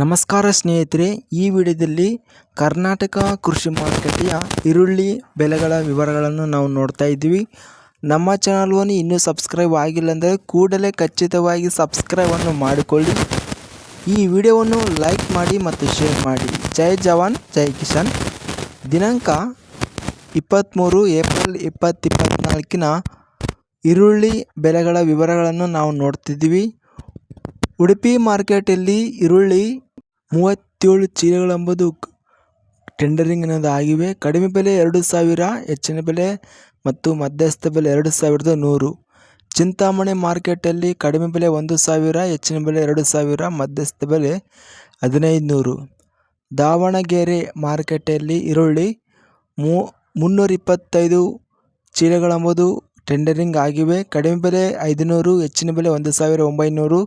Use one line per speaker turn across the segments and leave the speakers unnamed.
ನಮಸ್ಕಾರ ಸ್ನೇಹಿತರೆ, ಈ ವಿಡಿಯೋದಲ್ಲಿ ಕರ್ನಾಟಕ ಕೃಷಿ ಮಾರುಕಟ್ಟೆಯ ಈರುಳ್ಳಿ ಬೆಲೆಗಳ ವಿವರಗಳನ್ನು ನಾವು ನೋಡ್ತಾ ಇದ್ದೀವಿ. ನಮ್ಮ ಚಾನಲ್ವನ್ನು ಇನ್ನೂ ಸಬ್ಸ್ಕ್ರೈಬ್ ಆಗಿಲ್ಲ ಅಂದರೆ ಕೂಡಲೇ ಖಚಿತವಾಗಿ ಸಬ್ಸ್ಕ್ರೈಬನ್ನು ಮಾಡಿಕೊಳ್ಳಿ. ಈ ವಿಡಿಯೋವನ್ನು ಲೈಕ್ ಮಾಡಿ ಮತ್ತು ಶೇರ್ ಮಾಡಿ. ಜೈ ಜವಾನ್, ಜೈ ಕಿಶನ್ ದಿನಾಂಕ ಇಪ್ಪತ್ತ್ಮೂರು ಏಪ್ರಿಲ್ ಇಪ್ಪತ್ತಿಪ್ಪತ್ನಾಲ್ಕಿನ ಈರುಳ್ಳಿ ಬೆಲೆಗಳ ವಿವರಗಳನ್ನು ನಾವು ನೋಡ್ತಿದ್ದೀವಿ. ಉಡುಪಿ ಮಾರ್ಕೆಟಲ್ಲಿ ಈರುಳ್ಳಿ ಮೂವತ್ತೇಳು ಚೀಲಗಳೆಂಬುದು ಟೆಂಡರಿಂಗ್ ಅನ್ನೋದು ಆಗಿವೆ. ಕಡಿಮೆ ಬೆಲೆ ಎರಡು ಸಾವಿರ, ಹೆಚ್ಚಿನ ಬೆಲೆ ಮತ್ತು ಮಧ್ಯಸ್ಥ ಬೆಲೆ ಎರಡು ಸಾವಿರದ ನೂರು. ಚಿಂತಾಮಣಿ ಮಾರ್ಕೆಟಲ್ಲಿ ಕಡಿಮೆ ಬೆಲೆ ಒಂದು ಸಾವಿರ, ಹೆಚ್ಚಿನ ಬೆಲೆ ಎರಡು ಸಾವಿರ, ಮಧ್ಯಸ್ಥ ಬೆಲೆ ಹದಿನೈದು ನೂರು ದಾವಣಗೆರೆ ಮಾರ್ಕೆಟಲ್ಲಿ ಈರುಳ್ಳಿ ಮೂ ಮುನ್ನೂರ ಇಪ್ಪತ್ತೈದು ಚೀಲಗಳೆಂಬುದು ಟೆಂಡರಿಂಗ್ ಆಗಿವೆ. ಕಡಿಮೆ ಬೆಲೆ ಐದುನೂರು, ಹೆಚ್ಚಿನ ಬೆಲೆ ಒಂದು ಸಾವಿರ ಒಂಬೈನೂರು.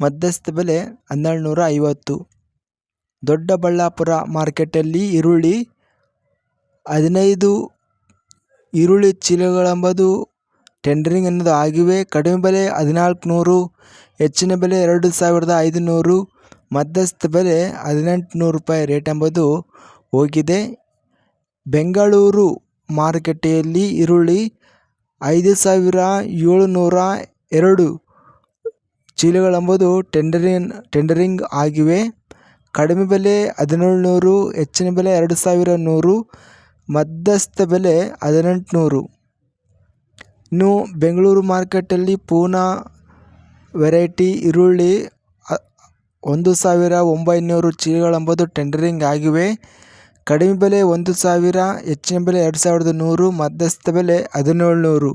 ಮಧ್ಯಸ್ಥ ಬೆಲೆ ಹನ್ನೆರಡು ನೂರ ಐವತ್ತು ದೊಡ್ಡಬಳ್ಳಾಪುರ ಮಾರ್ಕೆಟಲ್ಲಿ ಈರುಳ್ಳಿ ಹದಿನೈದು ಈರುಳ್ಳಿ ಚೀಲಗಳೆಂಬುದು ಟೆಂಡರಿಂಗ್ ಅನ್ನೋದು ಆಗಿವೆ. ಕಡಿಮೆ ಬೆಲೆ ಹದಿನಾಲ್ಕು ನೂರು ಹೆಚ್ಚಿನ ಬೆಲೆ ಎರಡು ಸಾವಿರದ ಐದುನೂರು, ಮಧ್ಯಸ್ಥ ಬೆಲೆ ಹದಿನೆಂಟು ನೂರು ರೂಪಾಯಿ ರೇಟ್ ಎಂಬುದು ಹೋಗಿದೆ. ಬೆಂಗಳೂರು ಮಾರುಕಟ್ಟೆಯಲ್ಲಿ ಈರುಳ್ಳಿ ಐದು ಸಾವಿರ ಏಳುನೂರ ಎರಡು ಚೀಲಗಳೆಂಬುದು ಟೆಂಡರಿನ್, ಟೆಂಡರಿಂಗ್ ಆಗಿವೆ. ಕಡಿಮೆ ಬೆಲೆ ಹದಿನೇಳು ನೂರು ಹೆಚ್ಚಿನ ಬೆಲೆ ಎರಡು ಸಾವಿರ ನೂರು, ಮಧ್ಯಸ್ಥ ಬೆಲೆ ಹದಿನೆಂಟುನೂರು. ಇನ್ನು ಬೆಂಗಳೂರು ಮಾರ್ಕೆಟಲ್ಲಿ ಪೂನಾ ವೆರೈಟಿ ಈರುಳ್ಳಿ ಒಂದು ಸಾವಿರ ಒಂಬೈನೂರು ಚೀಲಗಳೆಂಬುದು ಟೆಂಡರಿಂಗ್ ಆಗಿವೆ. ಕಡಿಮೆ ಬೆಲೆ ಒಂದು ಸಾವಿರ, ಹೆಚ್ಚಿನ ಬೆಲೆ ಎರಡು ಸಾವಿರದ ನೂರು, ಮಧ್ಯಸ್ಥ ಬೆಲೆ ಹದಿನೇಳು ನೂರು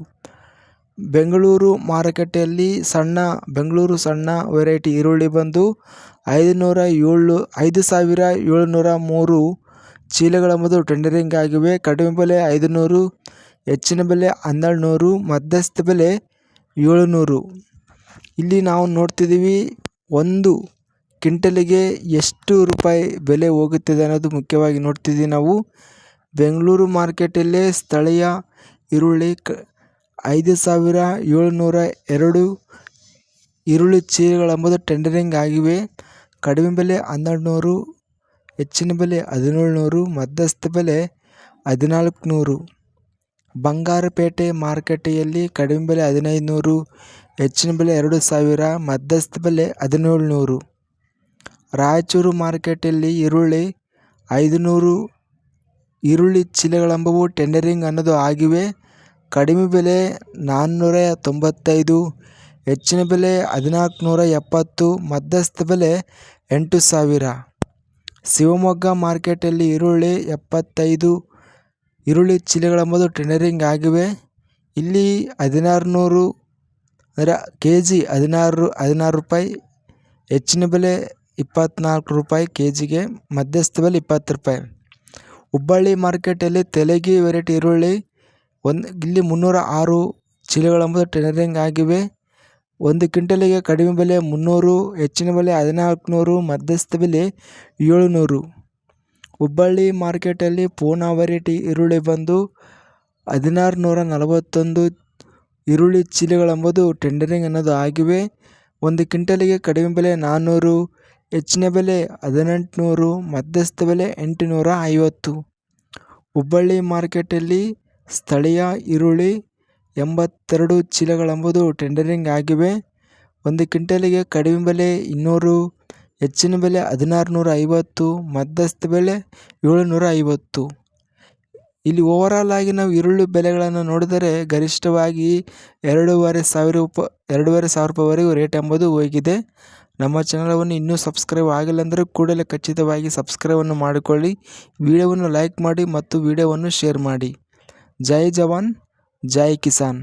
ಬೆಂಗಳೂರು ಮಾರುಕಟ್ಟೆಯಲ್ಲಿ ಸಣ್ಣ, ಬೆಂಗಳೂರು ಸಣ್ಣ ವೆರೈಟಿ ಈರುಳ್ಳಿ ಬಂದು ಐದುನೂರ ಏಳು, ಐದು ಸಾವಿರ ಏಳುನೂರ ಮೂರು. ಚೀಲಗಳೆಂಬುದು ಟೆಂಡರಿಂಗ್ ಆಗಿವೆ. ಕಡಿಮೆ ಬೆಲೆ ಐದುನೂರು, ಹೆಚ್ಚಿನ ಬೆಲೆ ಹನ್ನೆರಡು ನೂರು ಮಧ್ಯಸ್ಥ ಬೆಲೆ ಏಳುನೂರು. ಇಲ್ಲಿ ನಾವು ನೋಡ್ತಿದ್ದೀವಿ ಒಂದು ಕ್ವಿಂಟಲಿಗೆ ಎಷ್ಟು ರೂಪಾಯಿ ಬೆಲೆ ಹೋಗುತ್ತಿದೆ ಅನ್ನೋದು ಮುಖ್ಯವಾಗಿ ನೋಡ್ತಿದ್ದೀವಿ ನಾವು. ಬೆಂಗಳೂರು ಮಾರ್ಕೆಟಲ್ಲೇ ಸ್ಥಳೀಯ ಈರುಳ್ಳಿ ಕ ಐದು ಸಾವಿರ ಏಳುನೂರ ಎರಡು ಈರುಳ್ಳಿ ಚೀಲಗಳೆಂಬುದು ಟೆಂಡರಿಂಗ್ ಆಗಿವೆ. ಕಡಿಮೆ ಬೆಲೆ ಹನ್ನೆರಡು ನೂರು ಹೆಚ್ಚಿನ ಬೆಲೆ ಹದಿನೇಳು ನೂರು ಮಧ್ಯಸ್ಥ ಬೆಲೆ ಹದಿನಾಲ್ಕು ನೂರು ಬಂಗಾರಪೇಟೆ ಮಾರುಕಟ್ಟೆಯಲ್ಲಿ ಕಡಿಮೆ ಬೆಲೆ ಹದಿನೈದು ನೂರು ಹೆಚ್ಚಿನ ಬೆಲೆ ಎರಡು ಸಾವಿರ, ಮಧ್ಯಸ್ಥ ಬೆಲೆ ಹದಿನೇಳು ನೂರು ರಾಯಚೂರು ಮಾರುಕಟ್ಟೆಯಲ್ಲಿ ಈರುಳ್ಳಿ ಐದು ನೂರು ಈರುಳ್ಳಿ ಚೀಲಗಳೆಂಬವು ಟೆಂಡರಿಂಗ್ ಅನ್ನೋದು ಆಗಿವೆ. ಕಡಿಮೆ ಬೆಲೆ ನಾನ್ನೂರ ತೊಂಬತ್ತೈದು, ಹೆಚ್ಚಿನ ಬೆಲೆ ಹದಿನಾಲ್ಕು ನೂರ ಎಪ್ಪತ್ತು, ಮಧ್ಯಸ್ಥ ಬೆಲೆ ಎಂಟು ಸಾವಿರ. ಶಿವಮೊಗ್ಗ ಮಾರ್ಕೆಟಲ್ಲಿ ಈರುಳ್ಳಿ ಎಪ್ಪತ್ತೈದು, ಈರುಳ್ಳಿ ಚೀಲಗಳೆಂಬುದು ಟೆಂಡರಿಂಗ್ ಆಗಿವೆ. ಇಲ್ಲಿ ಹದಿನಾರು ನೂರು ಅಂದರೆ ಕೆ ಜಿ ಹದಿನಾರು ಹದಿನಾರು ರೂಪಾಯಿ, ಹೆಚ್ಚಿನ ಬೆಲೆ ಇಪ್ಪತ್ತ್ನಾಲ್ಕು ರೂಪಾಯಿ ಕೆ ಜಿಗೆ ಮಧ್ಯಸ್ಥ ಬೆಲೆ ಇಪ್ಪತ್ತು ರೂಪಾಯಿ. ಹುಬ್ಬಳ್ಳಿ ಮಾರ್ಕೆಟಲ್ಲಿ ತೆಲಗಿ ವೆರೈಟಿ ಈರುಳ್ಳಿ ಒಂದು, ಇಲ್ಲಿ ಮುನ್ನೂರ ಆರು ಚೀಲಗಳೆಂಬುದು ಟೆಂಡರಿಂಗ್ ಆಗಿವೆ. ಒಂದು ಕ್ವಿಂಟಲಿಗೆ ಕಡಿಮೆ ಬೆಲೆ ಮುನ್ನೂರು, ಹೆಚ್ಚಿನ ಬೆಲೆ ಹದಿನಾಲ್ಕುನೂರು, ಮಧ್ಯಸ್ಥ ಬೆಲೆ ಏಳುನೂರು. ಹುಬ್ಬಳ್ಳಿ ಮಾರ್ಕೆಟಲ್ಲಿ ಪೂನಾ ವೆರೈಟಿ ಈರುಳ್ಳಿ ಬಂದು ಹದಿನಾರು ನೂರ ನಲವತ್ತೊಂದು ಈರುಳ್ಳಿ ಚೀಲಗಳೆಂಬುದು ಟೆಂಡರಿಂಗ್ ಅನ್ನೋದು ಆಗಿವೆ. ಒಂದು ಕ್ವಿಂಟಲಿಗೆ ಕಡಿಮೆ ಬೆಲೆ ನಾನ್ನೂರು ಹೆಚ್ಚಿನ ಬೆಲೆ ಹದಿನೆಂಟುನೂರು, ಮಧ್ಯಸ್ಥ ಬೆಲೆ ಎಂಟುನೂರ ಐವತ್ತು. ಹುಬ್ಬಳ್ಳಿ ಮಾರ್ಕೆಟಲ್ಲಿ ಸ್ಥಳೀಯ ಈರುಳ್ಳಿ ಎಂಬತ್ತೆರಡು ಚೀಲಗಳೆಂಬುದು ಟೆಂಡರಿಂಗ್ ಆಗಿವೆ. ಒಂದು ಕ್ವಿಂಟಲಿಗೆ ಕಡಿಮೆ ಬೆಲೆ ಇನ್ನೂರು, ಹೆಚ್ಚಿನ ಬೆಲೆ ಹದಿನಾರು ನೂರ ಐವತ್ತು ಮಧ್ಯಸ್ಥ ಬೆಲೆ ಏಳುನೂರ ಐವತ್ತು ಇಲ್ಲಿ ಓವರಾಲ್ ಆಗಿ ನಾವು ಈರುಳ್ಳಿ ಬೆಲೆಗಳನ್ನು ನೋಡಿದರೆ ಗರಿಷ್ಠವಾಗಿ ಎರಡೂವರೆ ಸಾವಿರ ರೂಪ ಎರಡೂವರೆ ಸಾವಿರ ರೂಪಾಯಿವರೆಗೂ ರೇಟ್ ಎಂಬುದು ಹೋಗಿದೆ. ನಮ್ಮ ಚಾನಲವನ್ನು ಇನ್ನೂ ಸಬ್ಸ್ಕ್ರೈಬ್ ಆಗಿಲ್ಲ ಅಂದರೆ ಕೂಡಲೇ ಖಚಿತವಾಗಿ ಸಬ್ಸ್ಕ್ರೈಬನ್ನು ಮಾಡಿಕೊಳ್ಳಿ. ವಿಡಿಯೋವನ್ನು ಲೈಕ್ ಮಾಡಿ ಮತ್ತು ವಿಡಿಯೋವನ್ನು ಶೇರ್ ಮಾಡಿ. ಜೈ ಜವಾನ್ ಜೈ ಕಿಸಾನ್